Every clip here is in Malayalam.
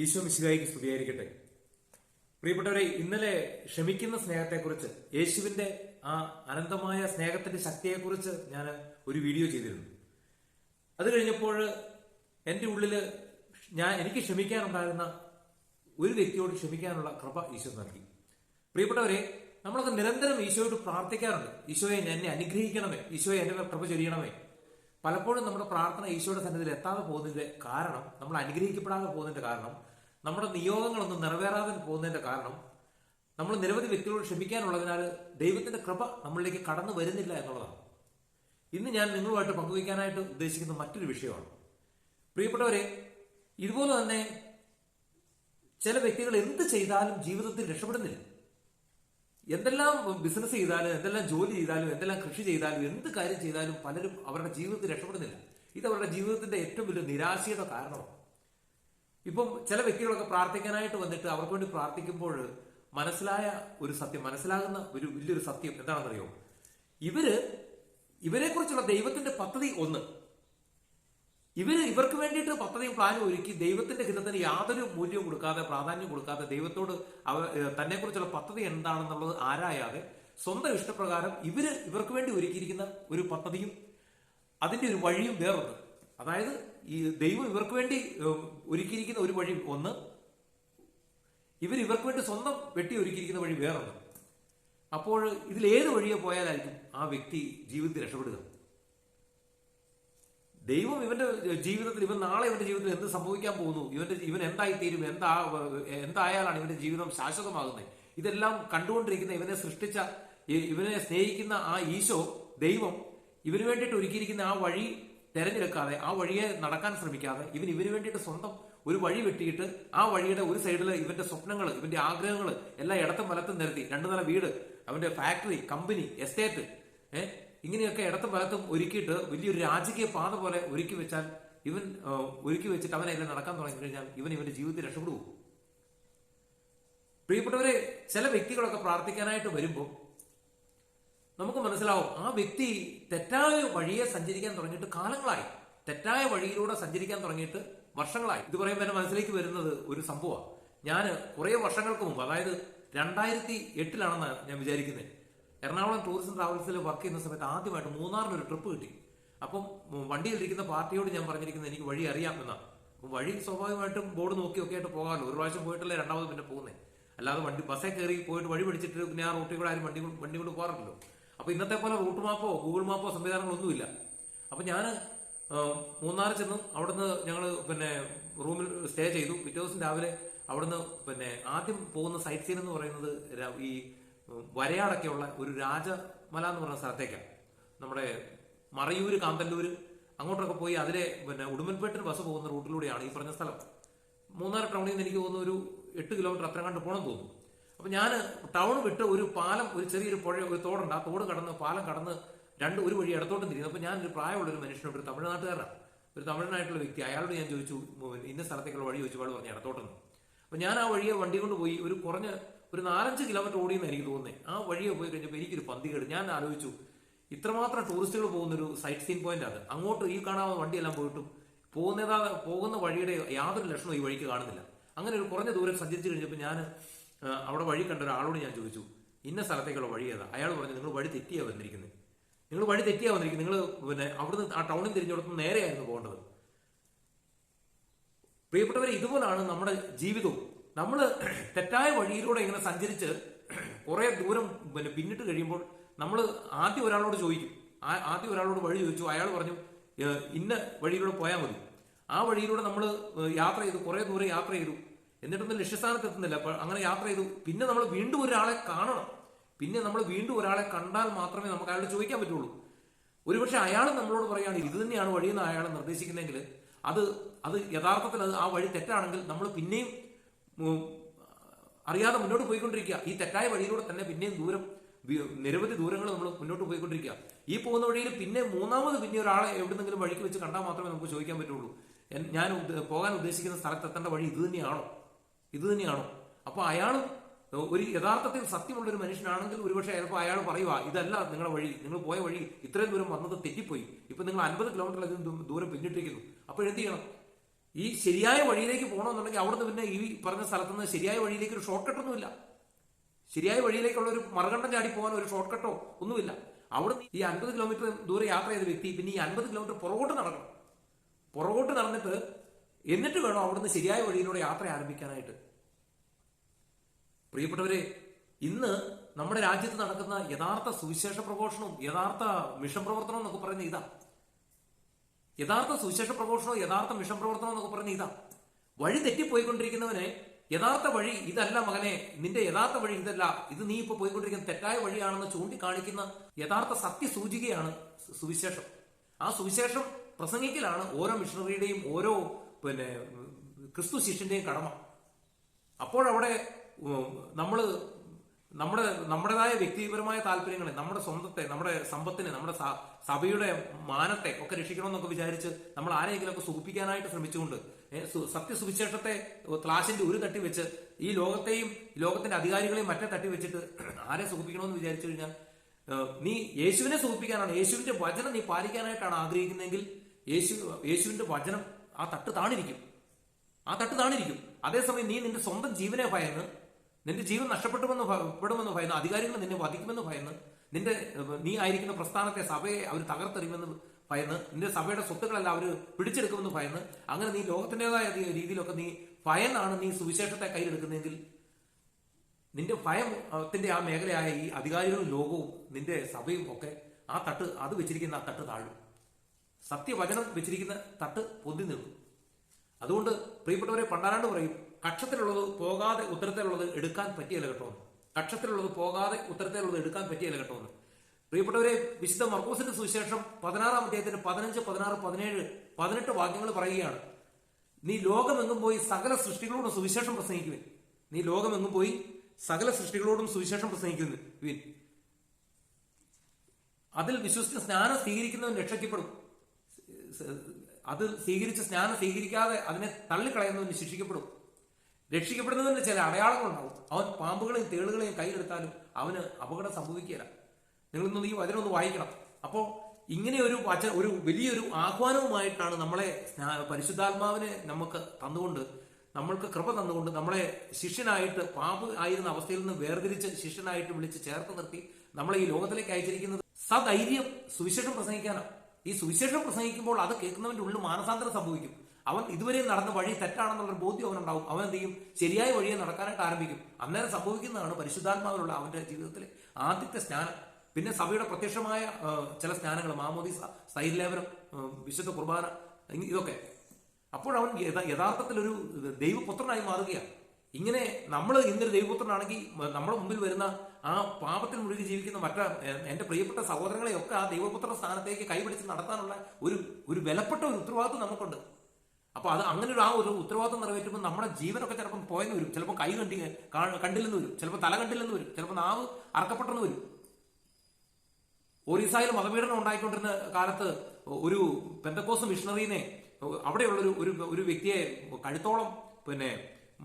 ഈശോ മിശിഹായിക്ക് സ്തുതിയായിരിക്കട്ടെ. പ്രിയപ്പെട്ടവരെ ഇന്നലെ ക്ഷമിക്കുന്ന സ്നേഹത്തെക്കുറിച്ച് യേശുവിന്റെ ആ അനന്തമായ സ്നേഹത്തിന്റെ ശക്തിയെക്കുറിച്ച് ഞാൻ ഒരു വീഡിയോ ചെയ്തിരുന്നു. അത് കഴിഞ്ഞപ്പോൾ എന്റെ ഉള്ളിൽ ഞാൻ എനിക്ക് ക്ഷമിക്കാനുണ്ടായിരുന്ന ഒരു വ്യക്തിയോട് ക്ഷമിക്കാനുള്ള കൃപ ഈശോ നൽകി. പ്രിയപ്പെട്ടവരെ നമ്മളൊക്കെ നിരന്തരം ഈശോയോട് പ്രാർത്ഥിക്കാറുണ്ട്. ഈശോയെ എന്നെ അനുഗ്രഹിക്കണമേ. ഈശോയെ എന്റെ മേൽ കൃപ ചൊരിയണമേ. പലപ്പോഴും നമ്മുടെ പ്രാർത്ഥന ഈശോയുടെ സന്നിധിയിൽ എത്താതെ പോകുന്നതിന്റെ കാരണം നമ്മൾ അനുഗ്രഹിക്കപ്പെടാതെ പോകുന്നതിന്റെ കാരണം നമ്മുടെ നിയോഗങ്ങളൊന്നും നിറവേറാതെ പോകുന്നതിന്റെ കാരണം നമ്മൾ നിരവധി വ്യക്തികളോട് ക്ഷമിക്കാനുള്ളതിനാൽ ദൈവത്തിന്റെ കൃപ നമ്മളിലേക്ക് കടന്നു വരുന്നില്ല എന്നുള്ളതാണ്. ഇന്ന് ഞാൻ നിങ്ങളുമായിട്ട് പങ്കുവയ്ക്കാനായിട്ട് ഉദ്ദേശിക്കുന്ന മറ്റൊരു വിഷയമാണ്. പ്രിയപ്പെട്ടവരെ ഇതുപോലെ തന്നെ ചില വ്യക്തികൾ എന്ത് ചെയ്താലും ജീവിതത്തിൽ രക്ഷപ്പെടുന്നില്ല. എന്തെല്ലാം ബിസിനസ് ചെയ്താലും എന്തെല്ലാം ജോലി ചെയ്താലും എന്തെല്ലാം കൃഷി ചെയ്താലും എന്ത് കാര്യം ചെയ്താലും പലരും അവരുടെ ജീവിതത്തിൽ രക്ഷപ്പെടുന്നില്ല. ഇത് അവരുടെ ജീവിതത്തിന്റെ ഏറ്റവും വലിയ നിരാശയുടെ കാരണമാണ്. ഇപ്പം ചില വ്യക്തികളൊക്കെ പ്രാർത്ഥിക്കാനായിട്ട് വന്നിട്ട് അവർക്ക് വേണ്ടി പ്രാർത്ഥിക്കുമ്പോൾ മനസ്സിലായ ഒരു സത്യം മനസ്സിലാകുന്ന ഒരു വലിയൊരു സത്യം എന്താണെന്നറിയോ? ഇവർ ഇവരെ കുറിച്ചുള്ള ദൈവത്തിന്റെ പദ്ധതി ഒന്ന്. ഇവർ ഇവർക്ക് വേണ്ടിയിട്ട് പദ്ധതിയും പ്ലാനും ഒരുക്കി ദൈവത്തിന്റെ ഹിതത്തിന് യാതൊരു മൂല്യവും കൊടുക്കാതെ പ്രാധാന്യം കൊടുക്കാതെ ദൈവത്തോട് അവ തന്നെ കുറിച്ചുള്ള പദ്ധതി എന്താണെന്നുള്ളത് ആരായാതെ സ്വന്തം ഇഷ്ടപ്രകാരം ഇവർ ഇവർക്ക് വേണ്ടി ഒരുക്കിയിരിക്കുന്ന ഒരു പദ്ധതിയും അതിന്റെ ഒരു വഴിയും വേറൊന്ന്. അതായത് ഈ ദൈവം ഇവർക്ക് വേണ്ടി ഒരുക്കിയിരിക്കുന്ന ഒരു വഴി ഒന്ന് ഇവർ ഇവർക്ക് വേണ്ടി സ്വന്തം വെട്ടി ഒരുക്കിയിരിക്കുന്ന വഴി വേറൊന്ന്. അപ്പോൾ ഇതിൽ ഏത് വഴിയെ പോയാലായിരിക്കും ആ വ്യക്തി ജീവിതത്തിൽ രക്ഷപ്പെടുക? ദൈവം ഇവന്റെ ജീവിതത്തിൽ ഇവൻ നാളെ ഇവന്റെ ജീവിതത്തിൽ എന്ത് സംഭവിക്കാൻ പോകുന്നു ഇവന്റെ ഇവൻ എന്തായിത്തീരും എന്താ എന്തായാലാണ് ഇവന്റെ ജീവിതം ശാശ്വതമാകുന്നത്? ഇതെല്ലാം കണ്ടുകൊണ്ടിരിക്കുന്ന ഇവനെ സൃഷ്ടിച്ച ഇവനെ സ്നേഹിക്കുന്ന ആ ഈശോ ദൈവം ഇവന് വേണ്ടിയിട്ട് ഒരുക്കിയിരിക്കുന്ന ആ വഴി തെരഞ്ഞെടുക്കാതെ ആ വഴിയെ നടക്കാൻ ശ്രമിക്കാതെ ഇവൻ ഇവന് വേണ്ടിയിട്ട് സ്വന്തം ഒരു വഴി വെട്ടിയിട്ട് ആ വഴിയുടെ ഒരു സൈഡിൽ ഇവന്റെ സ്വപ്നങ്ങൾ ഇവന്റെ ആഗ്രഹങ്ങൾ എല്ലാം ഇടത്തും വലത്തും നിരത്തി. രണ്ടു നില വീട് അവന്റെ ഫാക്ടറി കമ്പനി എസ്റ്റേറ്റ് ഏഹ് ഇങ്ങനെയൊക്കെ ഇടത്തും വലത്തും ഒരുക്കിയിട്ട് വലിയൊരു രാജകീയ പാത പോലെ ഒരുക്കി വെച്ചാൽ ഇവൻ ഒരുക്കി വെച്ചിട്ട് അവനെല്ലാം നടക്കാൻ തുടങ്ങി കഴിഞ്ഞാൽ ഇവൻ ഇവന്റെ ജീവിതത്തിൽ രക്ഷപ്പെടുവോ? പ്രിയപ്പെട്ടവരെ ചില വ്യക്തികളൊക്കെ പ്രാർത്ഥിക്കാനായിട്ട് വരുമ്പോൾ നമുക്ക് മനസ്സിലാവും ആ വ്യക്തി തെറ്റായ വഴിയെ സഞ്ചരിക്കാൻ തുടങ്ങിയിട്ട് കാലങ്ങളായി. തെറ്റായ വഴിയിലൂടെ സഞ്ചരിക്കാൻ തുടങ്ങിയിട്ട് വർഷങ്ങളായി. ഇത് പറയുമ്പോൾ എന്റെ മനസ്സിലേക്ക് വരുന്നത് ഒരു സംഭവമാണ്. ഞാൻ കുറേ വർഷങ്ങൾക്ക് മുമ്പ് അതായത് രണ്ടായിരത്തി എട്ടിലാണെന്ന് ഞാൻ വിചാരിക്കുന്നത് എറണാകുളം ടൂറിസം ട്രാവൽസിൽ വർക്ക് ചെയ്യുന്ന സമയത്ത് ആദ്യമായിട്ട് മൂന്നാറിന് ഒരു ട്രിപ്പ് കിട്ടി. അപ്പം വണ്ടിയിലിരിക്കുന്ന പാർട്ടിയോട് ഞാൻ പറഞ്ഞിരിക്കുന്നത് എനിക്ക് വഴി അറിയാം എന്നാണ് അപ്പം വഴി സ്വാഭാവികമായിട്ടും ബോർഡ് നോക്കിയൊക്കെ ആയിട്ട് പോകാമല്ലോ. ഒരു പ്രാവശ്യം പോയിട്ടല്ലേ രണ്ടാമത് പിന്നെ പോകുന്നത് അല്ലാതെ വണ്ടി ബസ്സേ കയറി പോയിട്ട് വഴി പിടിച്ചിട്ട് പിന്നെ ആ റൂട്ടിൽ കൂടെ ആരും വണ്ടി വണ്ടി കൊണ്ട് പോകാറില്ലല്ലോ. അപ്പൊ ഇന്നത്തെ പോലെ റൂട്ട് മാപ്പോ ഗൂഗിൾ മാപ്പോ സംവിധാനങ്ങളൊന്നുമില്ല. അപ്പോൾ ഞാൻ മൂന്നാർ ചെന്നു അവിടുന്ന് ഞങ്ങൾ പിന്നെ റൂമിൽ സ്റ്റേ ചെയ്തു. പിറ്റേ ദിവസം രാവിലെ അവിടുന്ന് പിന്നെ ആദ്യം പോകുന്ന സൈറ്റ് സീൻ എന്ന് പറയുന്നത് ഈ വരയാടൊക്കെയുള്ള ഒരു രാജമല എന്ന് പറയുന്ന സ്ഥലത്തേക്കാണ്. നമ്മുടെ മറയൂര് കാന്തല്ലൂര് അങ്ങോട്ടൊക്കെ പോയി അതിലെ പിന്നെ ഉടുമ്പൻപേട്ടിന് ബസ് പോകുന്ന റൂട്ടിലൂടെയാണ് ഈ പറഞ്ഞ സ്ഥലം. മൂന്നാർ ടൗണിൽ നിന്ന് എനിക്ക് തോന്നുന്നു ഒരു എട്ട് കിലോമീറ്റർ അത്ര കണ്ട് പോകണം തോന്നുന്നു. അപ്പൊ ഞാൻ ടൗൺ വിട്ട് ഒരു പാലം ഒരു ചെറിയൊരു പുഴ ഒരു തോടുണ്ട്. ആ തോട് കടന്ന് പാലം കടന്ന് രണ്ട് ഒരു വഴി ഇടത്തോട്ടും തിരിയുന്നു അപ്പൊ ഞാൻ ഒരു പ്രായമുള്ള ഒരു മനുഷ്യനോട് ഒരു തമിഴ്നാട്ടുകാരനാണ് ഒരു തമിഴനായിട്ടുള്ള വ്യക്തി. അയാളോട് ഞാൻ ചോദിച്ചു ഇന്ന സ്ഥലത്തേക്കുള്ള വഴി ചോദിച്ചു അയാൾ പറഞ്ഞു ഇടത്തോട്ടെന്ന്. അപ്പൊ ഞാൻ ആ വഴിയെ വണ്ടി കൊണ്ട് പോയി ഒരു കുറഞ്ഞ ഒരു നാലഞ്ച് കിലോമീറ്റർ ഓടിയെന്ന് എനിക്ക് തോന്നുന്നത് ആ വഴിയെ പോയി കഴിഞ്ഞപ്പോൾ എനിക്കൊരു പന്തികേട്. ഞാൻ ആലോചിച്ചു ഇത്രമാത്രം ടൂറിസ്റ്റുകൾ പോകുന്ന ഒരു സൈറ്റ് സീൻ പോയിന്റ് ആണ് അങ്ങോട്ട് ഈ കാണാവുന്ന വണ്ടിയെല്ലാം പോയിട്ടും പോകുന്നതാ പോകുന്ന വഴിയുടെ യാതൊരു ലക്ഷണവും ഈ വഴിക്ക് കാണുന്നില്ല. അങ്ങനെ ഒരു കുറഞ്ഞ ദൂരം സഞ്ചരിച്ചു കഴിഞ്ഞപ്പോൾ ഞാൻ അവിടെ വഴി കണ്ട ഒരാളോട് ഞാൻ ചോദിച്ചു ഇന്ന സ്ഥലത്തേക്കുള്ള വഴി ഏതാ? അയാൾ പറഞ്ഞു നിങ്ങൾ വഴി തെറ്റിയാ വന്നിരിക്കുന്നത് നിങ്ങൾ വഴി തെറ്റിയാ വന്നിരിക്കുന്നത് നിങ്ങൾ പിന്നെ അവിടുന്ന് ആ ടൗണിൽ തിരിഞ്ഞെടുത്ത് നേരെയായിരുന്നു പോകേണ്ടത്. പ്രിയപ്പെട്ടവരെ ഇതുപോലാണ് നമ്മുടെ ജീവിതവും. നമ്മൾ തെറ്റായ വഴിയിലൂടെ ഇങ്ങനെ സഞ്ചരിച്ച് കുറെ ദൂരം പിന്നെ പിന്നിട്ട് കഴിയുമ്പോൾ നമ്മൾ ആദ്യം ഒരാളോട് ചോദിക്കും. ആദ്യം ഒരാളോട് വഴി ചോദിച്ചു അയാൾ പറഞ്ഞു ഇന്ന വഴിയിലൂടെ പോയാൽ മതി. ആ വഴിയിലൂടെ നമ്മൾ യാത്ര ചെയ്തു കുറെ ദൂരം യാത്ര ചെയ്തു. എന്നിട്ടൊന്നും ലക്ഷ്യസ്ഥാനത്ത് എത്തുന്നില്ല. അപ്പൊ അങ്ങനെ യാത്ര ചെയ്തു. പിന്നെ നമ്മൾ വീണ്ടും ഒരാളെ കാണണം. പിന്നെ നമ്മൾ വീണ്ടും ഒരാളെ കണ്ടാൽ മാത്രമേ നമുക്ക് അയാളോട് ചോദിക്കാൻ പറ്റുള്ളൂ. ഒരുപക്ഷെ അയാൾ നമ്മളോട് പറയുകയാണ് ഇത് തന്നെയാണ് വഴിയെന്ന് അയാൾ നിർദ്ദേശിക്കുന്നെങ്കിൽ അത് അത് യഥാർത്ഥത്തിൽ അത് ആ വഴി തെറ്റാണെങ്കിൽ നമ്മൾ പിന്നെയും അറിയാതെ മുന്നോട്ട് പോയിക്കൊണ്ടിരിക്കുക. ഈ തെറ്റായ വഴിയിലൂടെ തന്നെ പിന്നെയും ദൂരം നിരവധി ദൂരങ്ങൾ നമ്മൾ മുന്നോട്ട് പോയിക്കൊണ്ടിരിക്കുക. ഈ പോകുന്ന വഴിയിൽ പിന്നെ മൂന്നാമത് പിന്നെ ഒരാളെ എവിടെന്നെങ്കിലും വഴിക്ക് വെച്ച് കണ്ടാൽ മാത്രമേ നമുക്ക് ചോദിക്കാൻ പറ്റുള്ളൂ. ഞാൻ പോകാൻ ഉദ്ദേശിക്കുന്ന സ്ഥലത്ത് എത്തേണ്ട വഴി ഇത് തന്നെയാണോ? ഇത് തന്നെയാണോ? അപ്പൊ അയാൾ ഒരു യഥാർത്ഥത്തിൽ സത്യമുള്ള ഒരു മനുഷ്യനാണെങ്കിൽ ഒരുപക്ഷെ ചിലപ്പോൾ അയാൾ പറയുക ഇതല്ല നിങ്ങളുടെ വഴി നിങ്ങൾ പോയ വഴി ഇത്രയും ദൂരം വന്നത് തെറ്റിപ്പോയി. ഇപ്പൊ നിങ്ങൾ അൻപത് കിലോമീറ്റർ അധികം ദൂരം പിന്നിട്ടിരിക്കുന്നു. അപ്പോൾ എന്ത് ചെയ്യണം? ഈ ശരിയായ വഴിയിലേക്ക് പോകണമെന്നുണ്ടെങ്കിൽ അവിടുന്ന് പിന്നെ ഈ പറഞ്ഞ സ്ഥലത്ത് നിന്ന് ശരിയായ വഴിയിലേക്ക് ഒരു ഷോർട്ട് കട്ടൊന്നുമില്ല ശരിയായ വഴിയിലേക്കുള്ള ഒരു മറുകണ്ഠം ചാടി പോകാൻ ഒരു ഷോർട്ട് കട്ടോ ഒന്നുമില്ല. അവിടുന്ന് ഈ അൻപത് കിലോമീറ്റർ ദൂരെ യാത്ര ചെയ്ത വ്യക്തി പിന്നെ ഈ അൻപത് കിലോമീറ്റർ പുറകോട്ട് നടക്കണം. പുറകോട്ട് നടന്നിട്ട് എന്നിട്ട് വേണം അവിടുന്ന് ശരിയായ വഴിയിലൂടെ യാത്ര ആരംഭിക്കാനായിട്ട്? പ്രിയപ്പെട്ടവരെ ഇന്ന് നമ്മുടെ രാജ്യത്ത് നടക്കുന്ന യഥാർത്ഥ സുവിശേഷ പ്രഘോഷണവും യഥാർത്ഥ മിഷൻ പ്രവർത്തനവും എന്നൊക്കെ പറയുന്ന ഇതാ. യഥാർത്ഥ സുവിശേഷ പ്രഘോഷണവും യഥാർത്ഥ മിഷൻ പ്രവർത്തനം എന്നൊക്കെ പറയുന്ന ഇതാ. വഴി തെറ്റിപ്പോയിക്കൊണ്ടിരിക്കുന്നവനെ യഥാർത്ഥ വഴി ഇതല്ല മകനെ നിന്റെ യഥാർത്ഥ വഴി ഇതല്ല ഇത് നീ ഇപ്പൊ പോയിക്കൊണ്ടിരിക്കുന്ന തെറ്റായ വഴിയാണെന്ന് ചൂണ്ടിക്കാണിക്കുന്ന യഥാർത്ഥ സത്യസൂചികയാണ് സുവിശേഷം. ആ സുവിശേഷം പ്രസംഗിക്കലാണ് ഓരോ മിഷണറിയുടെയും ഓരോ പിന്നെ ക്രിസ്തു ശിഷ്യന്റെയും കടമ. അപ്പോഴവിടെ നമ്മൾ നമ്മുടെ നമ്മുടേതായ വ്യക്തിപരമായ താല്പര്യങ്ങളെ നമ്മുടെ സ്വന്തത്തെ നമ്മുടെ സമ്പത്തിനെ നമ്മുടെ സഭയുടെ മാനത്തെ ഒക്കെ രക്ഷിക്കണമെന്നൊക്കെ വിചാരിച്ച് നമ്മൾ ആരെയെങ്കിലുമൊക്കെ സുഖിപ്പിക്കാനായിട്ട് ശ്രമിച്ചുകൊണ്ട് സത്യസുവിശേഷത്തെ ക്ലാസിന്റെ ഒരു തട്ടി വെച്ച് ഈ ലോകത്തെയും ലോകത്തിന്റെ അധികാരികളെയും മറ്റേ തട്ടി വെച്ചിട്ട് ആരെ സുഖിപ്പിക്കണമെന്ന് വിചാരിച്ചു കഴിഞ്ഞാൽ നീ യേശുവിനെ സുഖിപ്പിക്കാനാണ് യേശുവിന്റെ വചനം നീ പാലിക്കാനായിട്ടാണ് ആഗ്രഹിക്കുന്നതെങ്കിൽ യേശു യേശുവിന്റെ വചനം ആ തട്ട് താണിരിക്കും. ആ തട്ട് താണിരിക്കും. അതേസമയം നീ നിന്റെ സ്വന്തം ജീവനെ ഭയന്ന് നിന്റെ ജീവൻ നഷ്ടപ്പെട്ടുമെന്ന് പെടുമെന്ന് ഭയന്ന് അധികാരികൾ നിന്നെ വധിക്കുമെന്ന് ഭയന്ന് നിന്റെ നീ ആയിരിക്കുന്ന പ്രസ്ഥാനത്തെ സഭയെ അവർ തകർത്തെറിയുമെന്ന് ഭയന്ന് നിന്റെ സഭയുടെ സ്വത്തുക്കളെല്ലാം അവർ പിടിച്ചെടുക്കുമെന്ന് ഭയന്ന് അങ്ങനെ നീ ലോകത്തിന്റെതായ രീതിയിലൊക്കെ നീ ഭയന്നാണ് നീ സുവിശേഷത്തെ കയ്യിലെടുക്കുന്നതെങ്കിൽ നിന്റെ ഭയത്തിന്റെ ആ മേഖലയായ ഈ അധികാരികളും ലോകവും നിന്റെ സഭയും ഒക്കെ ആ തട്ട് അത് വെച്ചിരിക്കുന്ന ആ തട്ട് താഴും. സത്യവചനം വെച്ചിരിക്കുന്ന തട്ട് പൊന്തി നിൽക്കും. അതുകൊണ്ട് പ്രിയപ്പെട്ടവരെ പണ്ടാരാണ്ട് പറയും കക്ഷത്തിലുള്ളത് പോകാതെ ഉത്തരത്തിലുള്ളത് എടുക്കാൻ പറ്റിയല്ല കേട്ടോ. കക്ഷത്തിലുള്ളത് പോകാതെ ഉത്തരത്തിലുള്ളത് എടുക്കാൻ പറ്റിയല്ല കേട്ടോ. പ്രിയപ്പെട്ടവരെ വിശുദ്ധ മർക്കോസിന്റെ സുവിശേഷം പതിനാറാം അധ്യായത്തിന്റെ പതിനഞ്ച് പതിനാറ് പതിനേഴ് പതിനെട്ട് വാക്യങ്ങൾ പറയുകയാണ്. നീ ലോകമെങ്ങും പോയി സകല സൃഷ്ടികളോടും സുവിശേഷം പ്രസംഗിക്കുവിൻ. നീ ലോകമെങ്ങും പോയി സകല സൃഷ്ടികളോടും സുവിശേഷം പ്രസംഗിക്കുവിൻ. അതിൽ വിശ്വസിച്ച് സ്നാനം സ്വീകരിക്കുന്നവൻ രക്ഷയ്ക്കപ്പെടും. അത് സ്വീകരിച്ച സ്നാനം സ്വീകരിക്കാതെ അതിനെ തള്ളിക്കളയുന്നവന് ശിക്ഷിക്കപ്പെടും. രക്ഷിക്കപ്പെടുന്നതിന് ചില അടയാളങ്ങളുണ്ടാവും. അവൻ പാമ്പുകളെയും തേളുകളെയും കയ്യിലെടുത്താലും അവന് അപകടം സംഭവിക്കുകയില്ല. നിങ്ങളിന്ന് ഈ ഒന്ന് വായിക്കണം. അപ്പോൾ ഇങ്ങനെ ഒരു വച ഒരു വലിയൊരു ആഹ്വാനവുമായിട്ടാണ് നമ്മളെ പരിശുദ്ധാത്മാവിനെ നമുക്ക് തന്നുകൊണ്ട് നമ്മൾക്ക് കൃപ തന്നുകൊണ്ട് നമ്മളെ ശിഷ്യനായിട്ട് പാമ്പ് ആയിരുന്ന അവസ്ഥയിൽ നിന്ന് വേർതിരിച്ച് ശിഷ്യനായിട്ട് വിളിച്ച് ചേർത്ത് നിർത്തി നമ്മളെ ഈ ലോകത്തിലേക്ക് അയച്ചിരിക്കുന്നത് സധൈര്യം സുവിശേഷം പ്രസംഗിക്കാനാണ്. ഈ സുവിശേഷം പ്രസംഗിക്കുമ്പോൾ അത് കേൾക്കുന്നവന്റെ ഉള്ളിൽ മാനസാന്തരം സംഭവിക്കും. അവൻ ഇതുവരെ നടന്ന വഴി തെറ്റാണെന്നുള്ള ബോധ്യം അവനുണ്ടാവും. അവൻ എന്ത് ചെയ്യും? ശരിയായ വഴിയെ നടക്കാനായിട്ട് ആരംഭിക്കും. അന്നേരം സംഭവിക്കുന്നതാണ് പരിശുദ്ധാത്മാവിലുള്ള അവന്റെ ജീവിതത്തിലെ ആദ്യത്തെ സ്നാനം. പിന്നെ സഭയുടെ പ്രത്യക്ഷമായ ചില സ്നാനങ്ങൾ മാമോദിസ സൈലേവനം വിശുദ്ധ കുർബാന ഇതൊക്കെ. അപ്പോഴവൻ യഥാ- യഥാർത്ഥത്തിൽ ഒരു ദൈവപുത്രനായി മാറുകയാണ്. ഇങ്ങനെ നമ്മൾ ഇന്നൊരു ദൈവപുത്രനാണെങ്കിൽ നമ്മുടെ മുമ്പിൽ വരുന്ന ആ പാപത്തിൽ മുഴുകി ജീവിക്കുന്ന മറ്റ എന്റെ പ്രിയപ്പെട്ട സഹോദരങ്ങളെയൊക്കെ ആ ദൈവപുത്ര സ്ഥാനത്തേക്ക് കൈപിടിച്ച് നടത്താനുള്ള ഒരു ഒരു വിലപ്പെട്ട ഒരു ഉത്തരവാദിത്വം നമുക്കുണ്ട്. അപ്പൊ അത് അങ്ങനെ ഒരു ആ ഒരു ഉത്തരവാദിത്വം നിറവേറ്റുമ്പോൾ നമ്മുടെ ജീവനൊക്കെ ചിലപ്പം പോയെന്ന് വരും. ചിലപ്പോൾ കൈ കണ്ടി കണ്ടില്ലെന്ന് വരും. ചിലപ്പോൾ തല കണ്ടില്ലെന്ന് വരും. ചിലപ്പോൾ നാവ് അറക്കപ്പെട്ടെന്ന് വരും. ഒറീസയിൽ മതപീഡനം ഉണ്ടായിക്കൊണ്ടിരുന്ന കാലത്ത് ഒരു പെന്തക്കോസ് മിഷണറീനെ അവിടെയുള്ള ഒരു ഒരു വ്യക്തിയെ കഴുത്തോളം പിന്നെ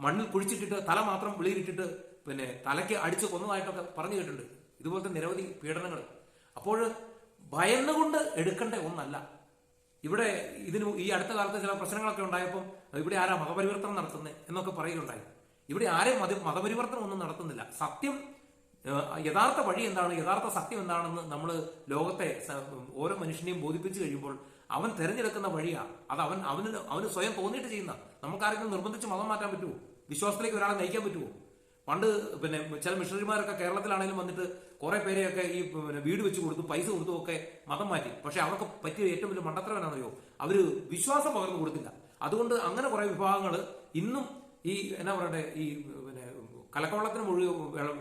മണ്ണിൽ കുഴിച്ചിട്ടിട്ട് തല മാത്രം വെളിയിലിട്ടിട്ട് പിന്നെ തലയ്ക്ക് അടിച്ച് കൊന്നതായിട്ടൊക്കെ പറഞ്ഞു കേട്ടിട്ടുണ്ട്. ഇതുപോലത്തെ നിരവധി പീഡനങ്ങൾ. അപ്പോൾ ഭയന്നുകൊണ്ട് എടുക്കേണ്ട ഒന്നല്ല. ഇവിടെ ഇതിന് ഈ അടുത്ത കാലത്ത് ചില പ്രശ്നങ്ങളൊക്കെ ഉണ്ടായപ്പോൾ ഇവിടെ ആരാ മതപരിവർത്തനം നടത്തുന്നത് എന്നൊക്കെ പറയുകയുണ്ടായി. ഇവിടെ ആരെയും മത മതപരിവർത്തനം ഒന്നും നടത്തുന്നില്ല. സത്യം യഥാർത്ഥ വഴി എന്താണ് യഥാർത്ഥ സത്യം എന്താണെന്ന് നമ്മൾ ലോകത്തെ ഓരോ മനുഷ്യനെയും ബോധിപ്പിച്ചു കഴിയുമ്പോൾ അവൻ തിരഞ്ഞെടുക്കുന്ന വഴിയാണ് അത് അവൻ അവന് അവന് സ്വയം തോന്നിയിട്ട് ചെയ്യുന്ന. നമുക്കാരെങ്കിലും നിർബന്ധിച്ച് മതം മാറ്റാൻ പറ്റുമോ? വിശ്വാസത്തിലേക്ക് ഒരാളെ നയിക്കാൻ പറ്റുമോ പണ്ട് പിന്നെ ചില മിഷണറിമാരൊക്കെ കേരളത്തിലാണെങ്കിലും വന്നിട്ട് കുറെ പേരെയൊക്കെ ഈ പിന്നെ വീട് വെച്ച് കൊടുത്തു പൈസ കൊടുത്തു ഒക്കെ മതം മാറ്റി. പക്ഷെ അവർക്ക് പറ്റിയ ഏറ്റവും വലിയ മണ്ടത്തരം എന്നാണെന്നറിയോ? അവർ വിശ്വാസം പകർന്നു കൊടുത്തില്ല. അതുകൊണ്ട് അങ്ങനെ കുറെ വിഭാഗങ്ങൾ ഇന്നും ഈ എന്നാ പറയട്ടെ ഈ പിന്നെ കലക്കവെള്ളത്തിന് മുഴുകി വെള്ളം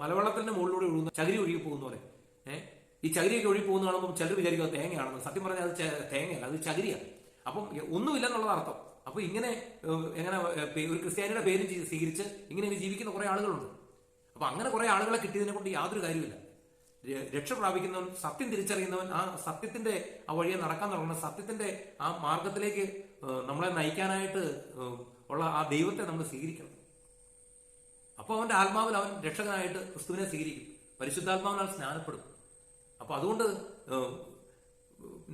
മലവെള്ളത്തിന്റെ മുകളിലൂടെ ഒഴുകുന്ന ചകിരി ഒഴുകി പോകുന്ന പോലെ. ഏഹ് ഈ ചകിരിയൊക്കെ ഒഴുകി പോകുന്ന കാണുമ്പോൾ ചിലർ വിചാരിക്കും തേങ്ങയാണെന്ന്. സത്യം പറഞ്ഞാൽ അത് തേങ്ങയല്ല അത് ചകിരിയാണ് അപ്പം ഒന്നുമില്ലെന്നുള്ളത് അർത്ഥം. അപ്പൊ ഇങ്ങനെ എങ്ങനെ ഒരു ക്രിസ്ത്യാനിയുടെ പേരും സ്വീകരിച്ച് ഇങ്ങനെ ജീവിക്കുന്ന കുറെ ആളുകളുണ്ട്. അപ്പൊ അങ്ങനെ കുറെ ആളുകളെ കിട്ടിയതിനെ കൊണ്ട് യാതൊരു കാര്യമില്ല രക്ഷ പ്രാപിക്കുന്നവൻ സത്യം തിരിച്ചറിയുന്നവൻ ആ സത്യത്തിന്റെ ആ വഴിയെ നടക്കാൻ തുടങ്ങുന്ന സത്യത്തിന്റെ ആ മാർഗത്തിലേക്ക് നമ്മളെ നയിക്കാനായിട്ട് ഉള്ള ആ ദൈവത്തെ നമ്മൾ സ്വീകരിക്കണം. അപ്പോൾ അവന്റെ ആത്മാവിൽ അവൻ രക്ഷകനായിട്ട് ക്രിസ്തുവിനെ സ്വീകരിക്കും. പരിശുദ്ധാത്മാവിനാൽ സ്നാനപ്പെടും. അപ്പൊ അതുകൊണ്ട്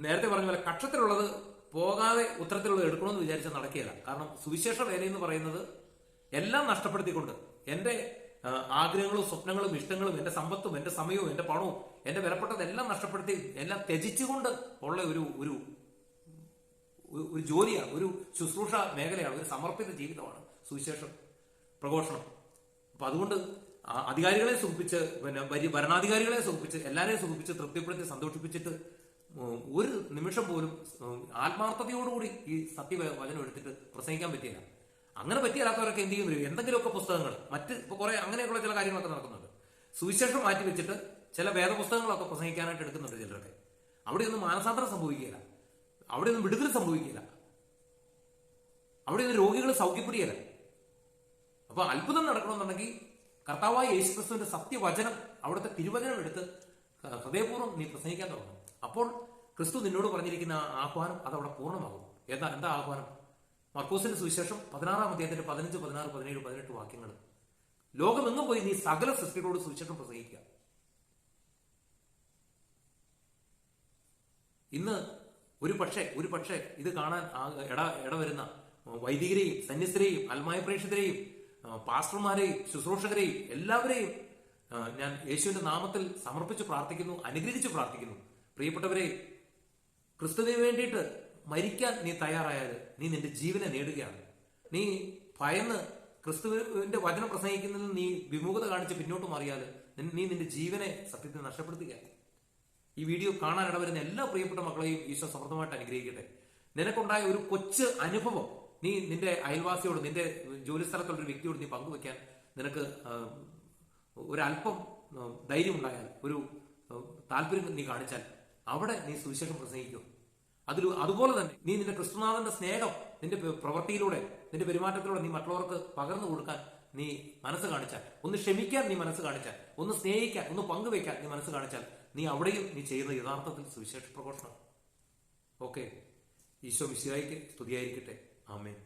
നേരത്തെ പറഞ്ഞ പോലെ കക്ഷത്തിലുള്ളത് പോകാതെ ഉത്തരത്തിലുള്ള എടുക്കണമെന്ന് വിചാരിച്ചാൽ നടക്കുകയില്ല. കാരണം സുവിശേഷ വേല എന്ന് പറയുന്നത് എല്ലാം നഷ്ടപ്പെടുത്തിക്കൊണ്ട് എന്റെ ആഗ്രഹങ്ങളും സ്വപ്നങ്ങളും ഇഷ്ടങ്ങളും എന്റെ സമ്പത്തും എന്റെ സമയവും എന്റെ പണവും എന്റെ വിലപ്പെട്ടതെല്ലാം നഷ്ടപ്പെടുത്തി എല്ലാം ത്യജിച്ചുകൊണ്ട് ഉള്ള ഒരു ഒരു ഒരു- ജോലിയാണ് ഒരു ശുശ്രൂഷ മേഖലയാണ് ഒരു സമർപ്പിത ജീവിതമാണ് സുവിശേഷം പ്രഘോഷണം. അപ്പൊ അതുകൊണ്ട് അധികാരികളെ സുഖിപ്പിച്ച് പിന്നെ ഭരണാധികാരികളെ സുഖിപ്പിച്ച് എല്ലാവരെയും സുഖിപ്പിച്ച് തൃപ്തിപ്പെടുത്തി സന്തോഷിപ്പിച്ചിട്ട് ഒരു നിമിഷം പോലും ആത്മാർത്ഥതയോടുകൂടി ഈ സത്യവചനം എടുത്തിട്ട് പ്രസംഗിക്കാൻ പറ്റിയില്ല. അങ്ങനെ പറ്റിയല്ലാത്തവരൊക്കെ എന്ത് ചെയ്യുന്നു? എന്തെങ്കിലുമൊക്കെ പുസ്തകങ്ങൾ മറ്റ് ഇപ്പൊ കുറെ അങ്ങനെയൊക്കെയുള്ള ചില കാര്യങ്ങളൊക്കെ നടക്കുന്നുണ്ട്. സുവിശേഷം മാറ്റി വെച്ചിട്ട് ചില വേദപുസ്തകങ്ങളൊക്കെ പ്രസംഗിക്കാനായിട്ട് എടുക്കുന്നുണ്ട് ചിലരൊക്കെ. അവിടെയൊന്നും മാനസാന്തരം സംഭവിക്കുകയില്ല. അവിടെയൊന്നും വിടുതൽ സംഭവിക്കുകയില്ല. അവിടെയൊന്നും രോഗികൾ സൗഖ്യപ്പെടുകയില്ല. അപ്പൊ അത്ഭുതം നടക്കണമെന്നുണ്ടെങ്കിൽ കർത്താവായ യേശുക്രിസ്തുവിന്റെ സത്യവചനം അവിടുത്തെ തിരുവചനം എടുത്ത് ഹൃദയപൂർവം നീ പ്രസംഗിക്കാൻ തുടങ്ങും അപ്പോൾ ക്രിസ്തു നിന്നോട് പറഞ്ഞിരിക്കുന്ന ആഹ്വാനം അതവിടെ പൂർണമാകും. എന്താ എന്താ ആഹ്വാനം? മർക്കൂസിന്റെ സുവിശേഷം പതിനാറാം അധ്യായത്തിന്റെ പതിനഞ്ച് പതിനാറ് പതിനേഴ് പതിനെട്ട് വാക്യങ്ങൾ. ലോകമെങ്ങും പോയി നീ സകല സൃഷ്ടികളോട് സുവിശേഷം പ്രസംഗിക്കുക. ഇന്ന് ഒരു പക്ഷേ ഒരു പക്ഷേ ഇത് കാണാൻ ഇട ഇടവരുന്ന വൈദികരെയും സന്യസ്തരെയും അൽമായ പ്രേക്ഷിതരെയും പാസ്റ്റർമാരെയും ശുശ്രൂഷകരെയും എല്ലാവരെയും ഞാൻ യേശുവിന്റെ നാമത്തിൽ സമർപ്പിച്ച് പ്രാർത്ഥിക്കുന്നു അനുഗ്രഹിച്ച് പ്രാർത്ഥിക്കുന്നു. പ്രിയപ്പെട്ടവരെ ക്രിസ്തുവിന് വേണ്ടിയിട്ട് മരിക്കാൻ നീ തയ്യാറായാൽ നീ നിന്റെ ജീവനെ നേടുകയാണ്. നീ ഭയന്ന് ക്രിസ്തുവിന്റെ വചനം പ്രസംഗിക്കുന്നതിൽ നീ വിമുഖത കാണിച്ച് പിന്നോട്ട് മാറിയാൽ നീ നിന്റെ ജീവനെ സത്യത്തിൽ നഷ്ടപ്പെടുത്തുകയാണ്. ഈ വീഡിയോ കാണാൻ ഇടവരുന്ന എല്ലാ പ്രിയപ്പെട്ട മക്കളെയും ഈശോ സമൃദ്ധമായിട്ട് അനുഗ്രഹിക്കട്ടെ. നിനക്കുണ്ടായ ഒരു കൊച്ചു അനുഭവം നീ നിന്റെ അയൽവാസിയോട് നിന്റെ ജോലിസ്ഥലത്തുള്ള ഒരു വ്യക്തിയോട് നീ പങ്കുവെക്കാൻ നിനക്ക് ഒരല്പം ധൈര്യം ഉണ്ടായാൽ ഒരു താല്പര്യം നീ കാണിച്ചാൽ അവിടെ നീ സുവിശേഷം പ്രസംഗിക്കും. അതിൽ അതുപോലെ തന്നെ നീ നിന്റെ ക്രിസ്തുനാഥന്റെ സ്നേഹം നിന്റെ പ്ര- പ്രവൃത്തിയിലൂടെ നിന്റെ പെരുമാറ്റത്തിലൂടെ നീ മറ്റുള്ളവർക്ക് പകർന്നു കൊടുക്കാൻ നീ മനസ്സ് കാണിച്ചാൽ ഒന്ന് ക്ഷമിക്കാൻ നീ മനസ്സ് കാണിച്ചാൽ ഒന്ന് സ്നേഹിക്കാൻ ഒന്ന് പങ്കുവെക്കാൻ നീ മനസ്സ് കാണിച്ചാൽ നീ അവിടെയും നീ ചെയ്യുന്ന യഥാർത്ഥത്തിൽ സുവിശേഷ പ്രഘോഷണം. ഓക്കെ. ഈശോ മിശിഹായിക്ക് സ്തുതിയായിരിക്കട്ടെ. ആമേൻ.